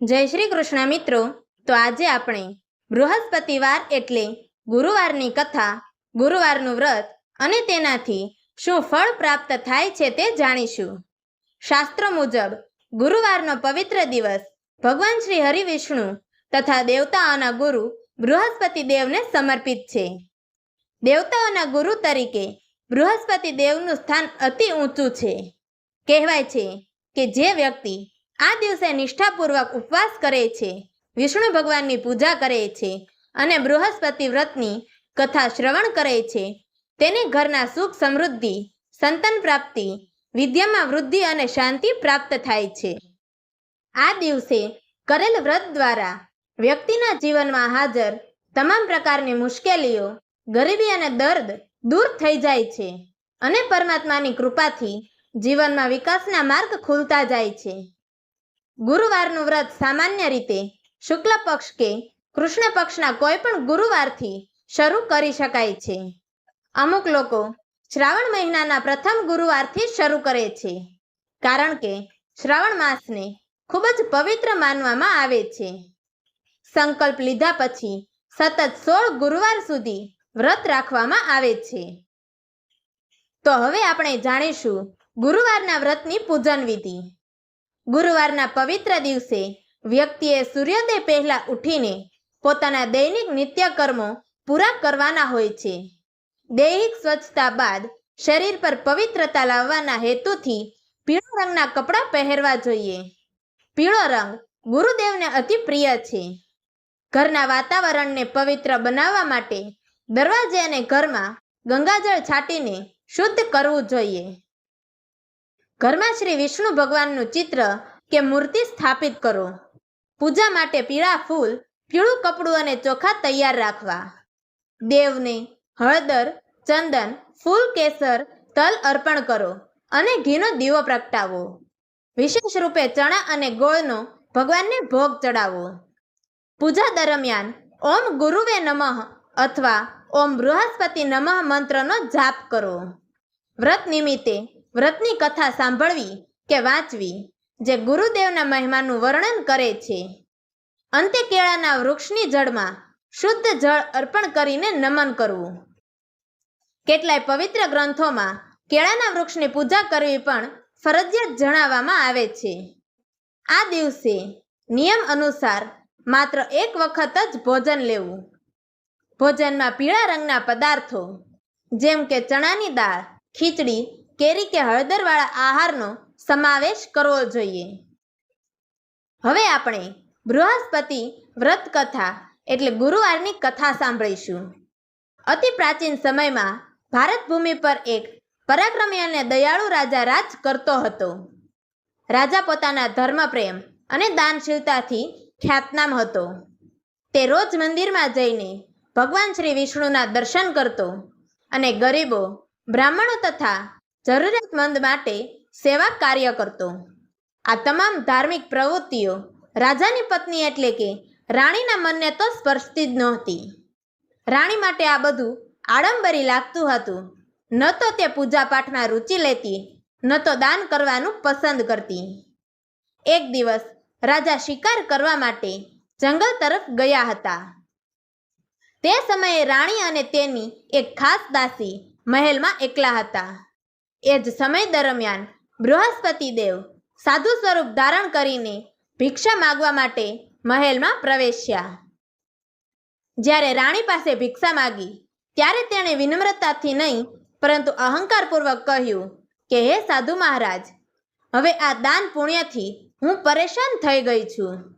જય શ્રી કૃષ્ણ મિત્રો. તો આજે આપણે બૃહસ્પતિવાર એટલે ગુરુવારની કથા, ગુરુવારનું વ્રત અને તેનાથી શું ફળ પ્રાપ્ત થાય છે તે જાણીશું. શાસ્ત્રો મુજબ, ગુરુવારનો પવિત્ર દિવસ ભગવાન શ્રી હરિવિષ્ણુ તથા દેવતાઓના ગુરુ બૃહસ્પતિ દેવને સમર્પિત છે. દેવતાઓના ગુરુ તરીકે બૃહસ્પતિ દેવનું સ્થાન અતિ ઊંચું છે. કહેવાય છે કે જે વ્યક્તિ આ દિવસે નિષ્ઠાપૂર્વક ઉપવાસ કરે છે. વિષ્ણુ ભગવાનની પૂજા કરે છે અને બૃહસ્પતિ વ્રતની કથા શ્રવણ કરે છે. તેને ઘરના સુખ સમૃદ્ધિ, સંતાન પ્રાપ્તિ, વિદ્યામાં વૃદ્ધિ અને શાંતિ પ્રાપ્ત થાય છે. આ દિવસે કરેલ વ્રત દ્વારા વ્યક્તિના જીવનમાં હાજર તમામ પ્રકારની મુશ્કેલીઓ, ગરીબી અને દર્દ દૂર થઈ જાય છે અને પરમાત્માની કૃપાથી જીવનમાં વિકાસના માર્ગ ખુલતા જાય છે. ગુરુવારનું વ્રત સામાન્ય રીતે શુક્લ પક્ષ કે કૃષ્ણ પક્ષના કોઈ પણ ગુરુવારથી શરૂ કરી શકાય છે. અમુક લોકો શ્રાવણ મહિનાના પ્રથમ ગુરુવારથી શરૂ કરે છે, કારણ કે શ્રાવણ માસને ખૂબ જ પવિત્ર માનવામાં આવે છે. સંકલ્પ લીધા પછી સતત સોળ ગુરુવાર સુધી વ્રત રાખવામાં આવે છે. તો હવે આપણે જાણીશું ગુરુવારના વ્રતની પૂજન વિધિ ગુરુવારના પવિત્ર દિવસે વ્યક્તિએ સૂર્યોદય પહેલા ઉઠીને પોતાના દૈનિક નિત્યકર્મો પૂરા કરવાના હોય છે. દૈહિક સ્વચ્છતા બાદ શરીર પર પવિત્રતા લાવવાના હેતુથી પીળો રંગના કપડાં પહેરવા જોઈએ. પીળો રંગ ગુરુદેવને અતિ પ્રિય છે. ઘરના વાતાવરણને પવિત્ર બનાવવા માટે દરવાજે અને ઘરમાં ગંગાજળ છાંટીને શુદ્ધ કરવું જોઈએ. ઘરમાં શ્રી વિષ્ણુ ભગવાનનું ચિત્ર કે મૂર્તિ સ્થાપિત કરો. પૂજા માટે પીળા ફૂલ, પીળું કપડું અને ચોખા તૈયાર રાખવા. દેવને હળદર, ચંદન, ફૂલ કેસર, તલ અર્પણ કરો અને ઘીનો દીવો પ્રગટાવો. વિશેષ રૂપે ચણા અને ગોળનો ભગવાનને ભોગ ચડાવો. પૂજા દરમિયાન ઓમ ગુરુવે નમઃ અથવા ઓમ બૃહસ્પતિ નમઃ મંત્રનો જાપ કરો. વ્રત નિમિત્તે વ્રતની કથા સાંભળવી કે વાંચવી, જે ગુરુદેવના મહિમાનું વર્ણન કરે છે. અંતે કેળાના વૃક્ષની જળમાં શુદ્ધ જળ અર્પણ કરીને નમન કરવું. કેટલાય પવિત્ર ગ્રંથોમાં કેળાના વૃક્ષની પૂજા કરવી પણ ફરજિયાત જણાવવામાં આવે છે. આ દિવસે નિયમ અનુસાર માત્ર એક વખત જ ભોજન લેવું. ભોજનમાં પીળા રંગના પદાર્થો, જેમ કે ચણાની દાળ, ખીચડી કેરી કે હળદરવાળા આહારનો સમાવેશ કરવો જોઈએ. હવે આપણે બૃહસ્પતિ વ્રત કથા એટલે ગુરુવારની કથા સાંભળીશું. અતિ પ્રાચીન સમયમાં ભારત ભૂમિ પર એક પરાક્રમી અને દયાળુ રાજા રાજ કરતો હતો. રાજા પોતાના ધર્મપ્રેમ અને દાનશીલતાથી ખ્યાતનામ હતો. તે રોજ મંદિરમાં જઈને ભગવાન શ્રી વિષ્ણુના દર્શન કરતો અને ગરીબો, બ્રાહ્મણો તથા જરૂરિયાતમંદ માટે સેવા કાર્ય કરતો. આ તમામ ધાર્મિક પ્રવૃત્તિઓ રાજાની પત્ની એટલે કે રાણીના મનને તો સ્પર્શતી જ નહોતી. રાણી માટે આ બધું આડંબરી લાગતું હતું. ન તો તે પૂજાપાઠમાં રુચિ લેતી, ન તો દાન કરવાનું પસંદ કરતી. એક દિવસ રાજા શિકાર કરવા માટે જંગલ તરફ ગયા હતા. તે સમયે રાણી અને તેની એક ખાસ દાસી મહેલમાં એકલા હતા. એ જ સમય દરમિયાન બૃહસ્પતિ દેવ સાધુ સ્વરૂપ ધારણ કરીને ભિક્ષા માગવા માટે મહેલમાં પ્રવેશ્યા. જ્યારે રાણી પાસે ભિક્ષા માગી, ત્યારે તેણે વિનમ્રતાથી નહીં, પરંતુ અહંકારપૂર્વક કહ્યું કે, હે સાધુ મહારાજ, હવે આ દાન પુણ્યથી હું પરેશાન થઈ ગઈ છું.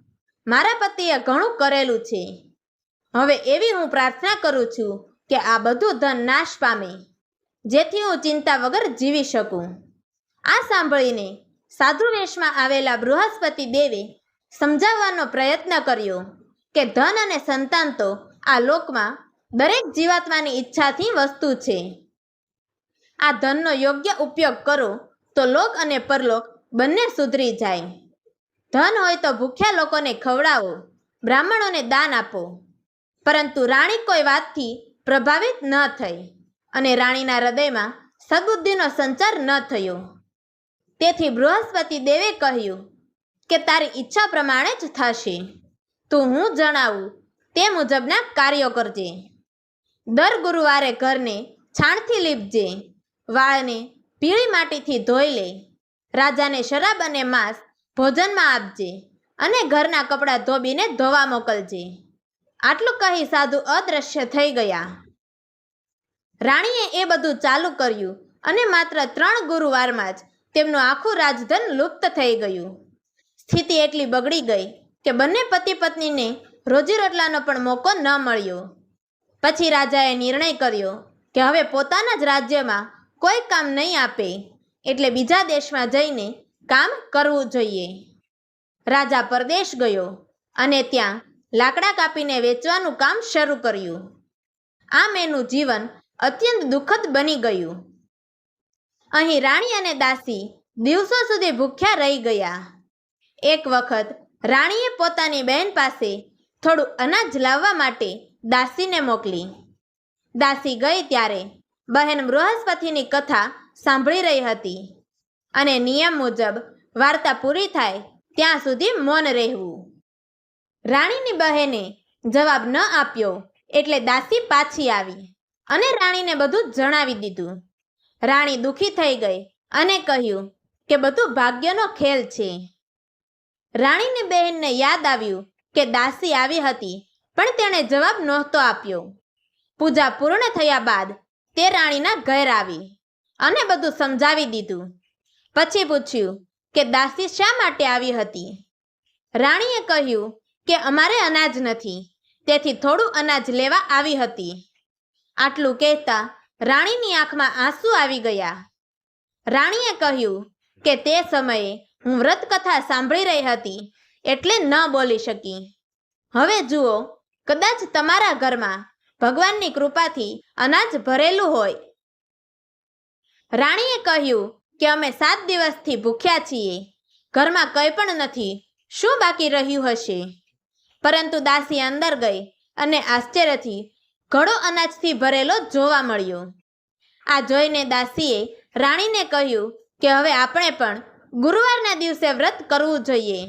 મારા પતિએ ઘણું કરેલું છે. હવે એવી હું પ્રાર્થના કરું છું કે આ બધું ધન નાશ પામે. જેથી હું ચિંતા વગર જીવી શકું. આ સાંભળીને સાધુ વેશમાં આવેલા બૃહસ્પતિ દેવે સમજાવવાનો પ્રયત્ન કર્યો કે ધન અને સંતાન તો આ લોકમાં દરેક જીવાત્માની ઈચ્છાથી વસ્તુ છે. આ ધનનો યોગ્ય ઉપયોગ કરો તો લોક અને પરલોક બંને સુધરી જાય. ધન હોય તો ભૂખ્યા લોકોને ખવડાવો, બ્રાહ્મણોને દાન આપો, પરંતુ રાણી કોઈ વાતથી પ્રભાવિત ન થઈ. અને રાણીના હૃદયમાં સદબુદ્ધિનો સંચાર ન થયો. તેથી બૃહસ્પતિ દેવે કહ્યું કે તારી ઈચ્છા પ્રમાણે જ થશે. તું હું જણાવું તે મુજબના કાર્યો કરજે. દર ગુરુવારે ઘરને છાણથી લીપજે. વાળને પીળી માટીથી ધોઈ લે. રાજાને શરાબ અને માંસ ભોજનમાં આપજે અને ઘરના કપડાં ધોબીને ધોવા મોકલજે. આટલું કહી સાધુ અદ્રશ્ય થઈ ગયા. રાણીએ એ બધું ચાલુ કર્યું અને માત્ર ત્રણ ગુરુવારમાં જ તેમનું આખું રાજધન લુપ્ત થઈ ગયું. સ્થિતિ એટલી બગડી ગઈ કે બંને પતિ પત્નીને રોજી રોટલાનો પણ મોકો ન મળ્યો. પછી રાજાએ નિર્ણય કર્યો કે હવે પોતાના જ રાજ્યમાં કોઈ કામ નહીં આપે, એટલે બીજા દેશમાં જઈને કામ કરવું જોઈએ. રાજા પરદેશ ગયો અને ત્યાં લાકડા કાપીને વેચવાનું કામ શરૂ કર્યું. આમ એનું જીવન અત્યંત દુઃખદ બની ગયું. અહીં રાણી અને દાસી દિવસો સુધી ભૂખ્યા રહી ગયા. એક વખત રાણીએ પોતાની બહેન પાસે થોડું અનાજ લાવવા માટે દાસીને મોકલી. દાસી ગઈ ત્યારે બહેન બૃહસ્પતિની કથા સાંભળી રહી હતી અને નિયમ મુજબ વાર્તા પૂરી થાય ત્યાં સુધી મૌન રહેવું. રાણીની બહેને જવાબ ન આપ્યો એટલે દાસી પાછી આવી. અને રાણીને બધું જણાવી દીધું. રાણી દુખી થઈ ગઈ અને કહ્યું કે બધું ભાગ્યનો ખેલ છે. રાણીની બહેનને યાદ આવ્યું કે દાસી આવી હતી, પણ તેણે જવાબ નહોતો આપ્યો. પૂજા પૂર્ણ થયા બાદ તે રાણીના ઘેર આવી અને બધું સમજાવી દીધું. પછી પૂછ્યું કે દાસી શા માટે આવી હતી? રાણીએ કહ્યું કે અમારે અનાજ નથી, તેથી થોડું અનાજ લેવા આવી હતી. આટલું કહેતા રાણીની આંખમાં આંસુ આવી ગયા. રાણીએ કહ્યું કે તે સમયે હું વ્રત કથા સાંભળી રહી હતી એટલે ન બોલી શકી. હવે જુઓ, કદાચ તમારા ઘરમાં ભગવાનની કૃપાથી અનાજ ભરેલું હોય. રાણીએ કહ્યું કે અમે સાત દિવસથી ભૂખ્યા છીએ, ઘરમાં કંઈ પણ નથી, શું બાકી રહ્યું હશે? પરંતુ દાસી અંદર ગઈ અને આશ્ચર્યથી ઘડો અનાજથી ભરેલો જોવા મળ્યો. આ જોઈને દાસીએ રાણીને કહ્યું કે હવે આપણે પણ ગુરુવારના દિવસે વ્રત કરવું જોઈએ.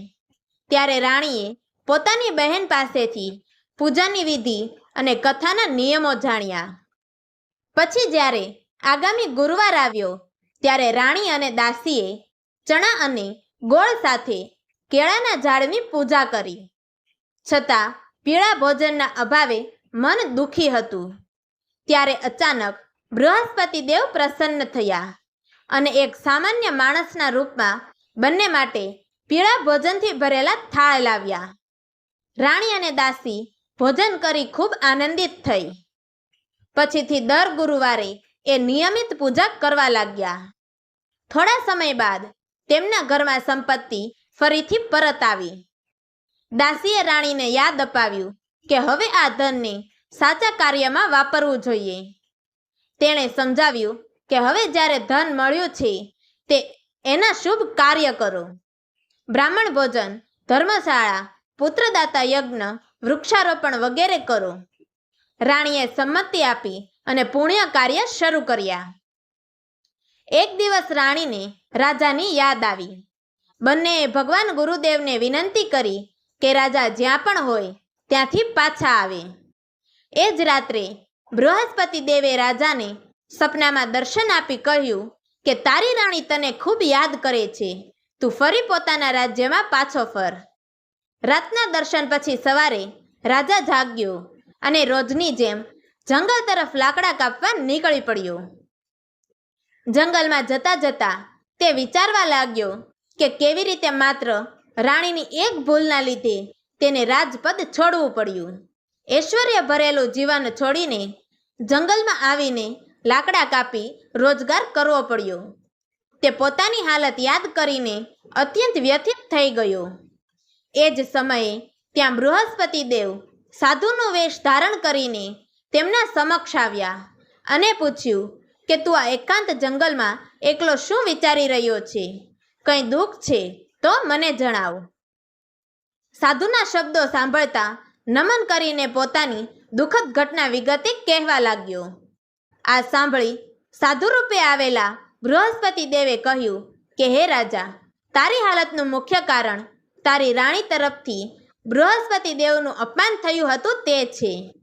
ત્યારે રાણીએ પોતાની બહેન પાસેથી પૂજાની વિધિ અને કથાના નિયમો જાણ્યા. પછી જ્યારે આગામી ગુરુવાર આવ્યો, ત્યારે રાણી અને દાસીએ ચણા અને ગોળ સાથે કેળાના ઝાડની પૂજા કરી. છતાં પીળા ભોજનના અભાવે મન દુખી હતું. ત્યારે અચાનક બૃહસ્પતિ દેવ પ્રસન્ન થયા અને એક સામાન્ય માણસના રૂપમાં બંને માટે પીળા ભોજનથી ભરેલા થાળ લાવ્યા. રાણી અને દાસી ભોજન કરી ખૂબ આનંદિત થઈ. પછીથી દર ગુરુવારે એ નિયમિત પૂજા કરવા લાગ્યા. થોડા સમય બાદ તેમના ઘરમાં સંપત્તિ ફરીથી પરત આવી. દાસીએ રાણીને યાદ અપાવ્યું કે હવે આ ધનને સાચા કાર્યમાં વાપરવું જોઈએ. તેણે સમજાવ્યું કે હવે જ્યારે ધન મળ્યું છે, તે એના શુભ કાર્ય કરો. બ્રાહ્મણ ભોજન, ધર્મશાળા, પુત્રદાતા યજ્ઞ, વૃક્ષારોપણ વગેરે કરો. રાણીએ સંમતિ આપી અને પુણ્ય કાર્ય શરૂ કર્યા. એક દિવસ રાણીને રાજાની યાદ આવી. બંનેએ ભગવાન ગુરુદેવને વિનંતી કરી કે રાજા જ્યાં પણ હોય ત્યાંથી પાછા આવે. એ જ રાત્રે બૃહસ્પતિ દેવે રાજાને સપનામાં દર્શન આપી કહ્યું કે, તારી રાણી તને ખૂબ યાદ કરે છે. તું ફરી પોતાના રાજ્યમાં પાછો ફર. રાતના દર્શન પછી સવારે રાજા જાગ્યો અને રોજની જેમ જંગલ તરફ લાકડા કાપવા નીકળી પડ્યો. જંગલમાં જતા જતા તે વિચારવા લાગ્યો કે, કેવી રીતે માત્ર રાણીની એક ભૂલના લીધે તેને રાજપદ છોડવું પડ્યું. ઐશ્વર્ય ભરેલું જીવન છોડીને જંગલમાં આવીને લાકડા કાપી રોજગાર કરવો પડ્યો. તે પોતાની હાલત યાદ કરીને અત્યંત વ્યથિત થઈ ગયો. એ જ સમયે ત્યાં બૃહસ્પતિ દેવ સાધુનો વેશ ધારણ કરીને તેમના સમક્ષ આવ્યા અને પૂછ્યું કે તું આ એકાંત જંગલમાં એકલો શું વિચારી રહ્યો છે? કંઈ દુઃખ છે તો મને જણાવ. સાધુના શબ્દો સાંભળતા નમન કરીને પોતાની દુઃખદ ઘટના વિગતે કહેવા લાગ્યો. આ સાંભળી સાધુ રૂપે આવેલા બૃહસ્પતિ દેવે કહ્યું કે, હે રાજા, તારી હાલતનું મુખ્ય કારણ તારી રાણી તરફથી બૃહસ્પતિ દેવનું અપમાન થયું હતું તે છે.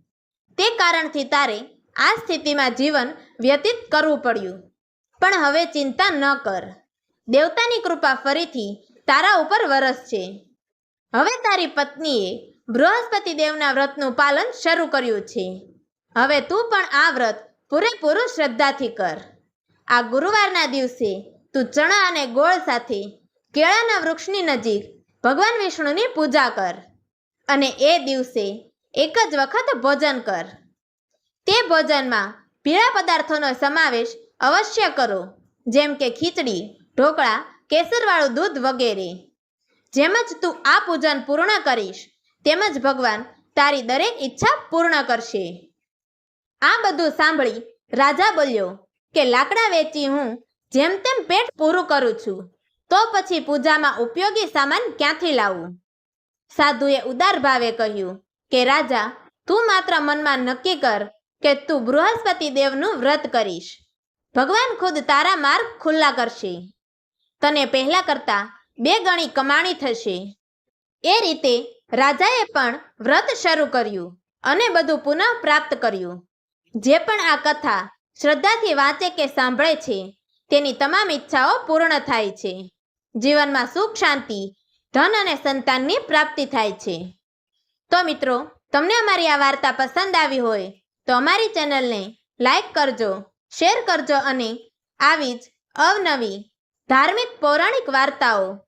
તે કારણથી તારે આ સ્થિતિમાં જીવન વ્યતીત કરવું પડ્યું. પણ હવે ચિંતા ન કર. દેવતાની કૃપા ફરીથી તારા ઉપર વરસશે. હવે તારી પત્નીએ બૃહસ્પતિ દેવના વ્રતનું પાલન શરૂ કર્યું છે. હવે તું પણ આ વ્રત પૂરેપૂરું શ્રદ્ધાથી કર. આ ગુરુવારના દિવસે તું ચણા અને ગોળ સાથે કેળાના વૃક્ષની નજીક ભગવાન વિષ્ણુની પૂજા કર અને એ દિવસે એક જ વખત ભોજન કર. તે ભોજનમાં પીળા પદાર્થોનો સમાવેશ અવશ્ય કરો, જેમ કે ખીચડી, ઢોકળા, કેસરવાળું દૂધ વગેરે. જેમ જ તું આ પૂજન પૂર્ણ કરીશ તેમજ ભગવાન તારી દરેક ઈચ્છા પૂર્ણ કરશે. આ બધું સાંભળી રાજા બોલ્યો, કે લાકડા વેચી હું જેમ તેમ પેટ પૂરું કરું છું, તો પછી પૂજામાં ઉપયોગી સામાન ક્યાંથી લાવું? સાધુએ ઉદાર ભાવે કહ્યું, કે રાજા, તું માત્ર મનમાં નક્કી કર કે તું બૃહસ્પતિ દેવનું વ્રત કરીશ. ભગવાન ખુદ તારા માર્ગ ખુલ્લા કરશે. તને પહેલા કરતા બે ગણી કમાણી થશે. એ રીતે રાજાએ પણ વ્રત શરૂ કર્યું અને બધું પુનઃ પ્રાપ્ત કર્યું. જે પણ આ કથા શ્રદ્ધાથી વાંચે કે સાંભળે છે, તેની તમામ ઈચ્છાઓ પૂર્ણ થાય છે. જીવનમાં સુખ, શાંતિ, ધન અને સંતાનની પ્રાપ્તિ થાય છે. તો મિત્રો, તમને અમારી આ વાર્તા પસંદ આવી હોય, તો અમારી ચેનલને લાઈક કરજો, શેર કરજો અને આવી જ અવનવી ધાર્મિક પૌરાણિક વાર્તાઓ